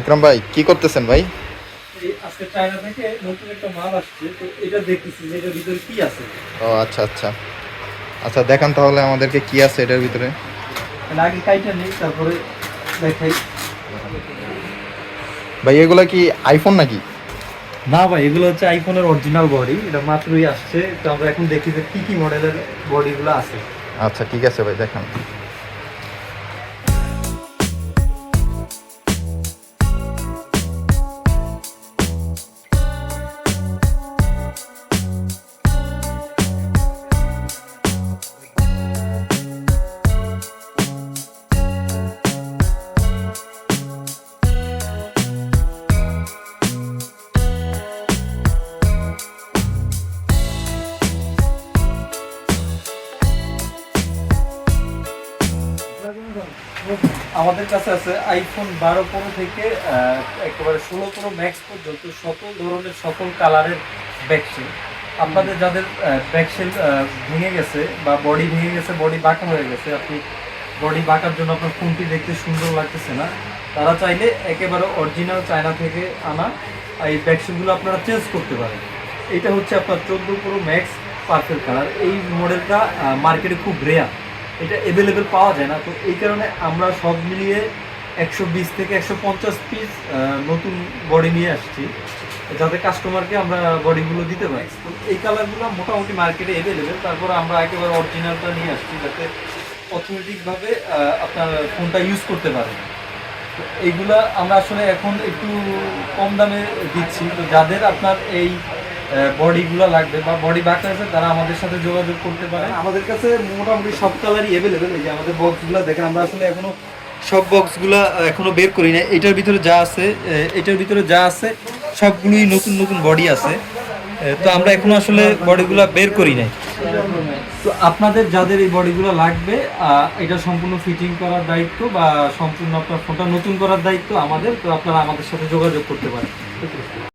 ইকরাম ভাই কি করতেছেন ভাই? আজকে চায়না থেকে নতুন একটা মাল আসছে তো এটা দেখতেছি যে এটার ভিতরে কি আছে। ও আচ্ছা আচ্ছা। আচ্ছা দেখান তাহলে আমাদেরকে কি আছে এটার ভিতরে। আগে কাইটা নেই তারপরে দেখাই। ভাই এগুলা কি আইফোন নাকি? না ভাই এগুলো হচ্ছে আইফোনের অরিজিনাল বডি এটা মাত্রই আসছে। তো আমরা এখন দেখি যে কি কি মডেলের বডিগুলো আছে। আচ্ছা ঠিক আছে ভাই দেখান। আমাদের কাছে আছে আইফোন বারো প্রো থেকে একেবারে ষোলো প্রো ম্যাক্স পর্যন্ত সকল ধরনের সকল কালারের ব্যাকসেল আপনাদের যাদের ব্যাকসেল ভেঙে গেছে বা বডি ভেঙে গেছে বডি বাঁকা হয়ে গেছে, আপনি বডি বাঁকার জন্য আপনার ফোনটি দেখতে সুন্দর লাগতেছে না, তারা চাইলে একেবারে অরিজিনাল চায়না থেকে আনা এই ব্যাকসেলগুলো আপনারা চেঞ্জ করতে পারেন। এটা হচ্ছে আপনার চোদ্দ প্রো ম্যাক্স পার্পেল কালার এই মডেলটা মার্কেটে খুব রেয়ার এটা অ্যাভেলেবেল পাওয়া যায় না। তো এই কারণে আমরা সব মিলিয়ে একশো বিশ থেকে একশো পঞ্চাশ পিস নতুন বডি নিয়ে আসছি। যাতে কাস্টমারকে আমরা বডিগুলো দিতে পারি। তো এই কালারগুলো মোটামুটি মার্কেটে অ্যাভেলেবেল তারপর আমরা একেবারে অরিজিনালটা নিয়ে আসছি যাতে অটোমেটিকভাবে আপনার ফোনটা ইউজ করতে পারেন। তো এইগুলা আমরা আসলে এখন একটু কম দামে দিচ্ছি। তো যাদের আপনার এই বডিগুলো লাগবে বা বডি বাঁকা আছে তারা আমাদের সাথে যোগাযোগ করতে পারে। আমাদের কাছে মোটামুটি সব কালারই অ্যাভেলেবেল এই যে আমাদের বক্সগুলো দেখেন আমরা আসলে এখনও সব বক্সগুলো এখনও বের করি না এটার ভিতরে যা আছে এটার ভিতরে যা আছে সবগুলোই নতুন নতুন বডি আছে। তো আমরা এখনও আসলে বডিগুলো বের করি নাই। তো আপনাদের যাদের এই বডিগুলো লাগবে এটা সম্পূর্ণ ফিটিং করার দায়িত্ব বা সম্পূর্ণ আপনার ফোনটা নতুন করার দায়িত্ব আমাদের তো আপনারা আমাদের সাথে যোগাযোগ করতে পারেন।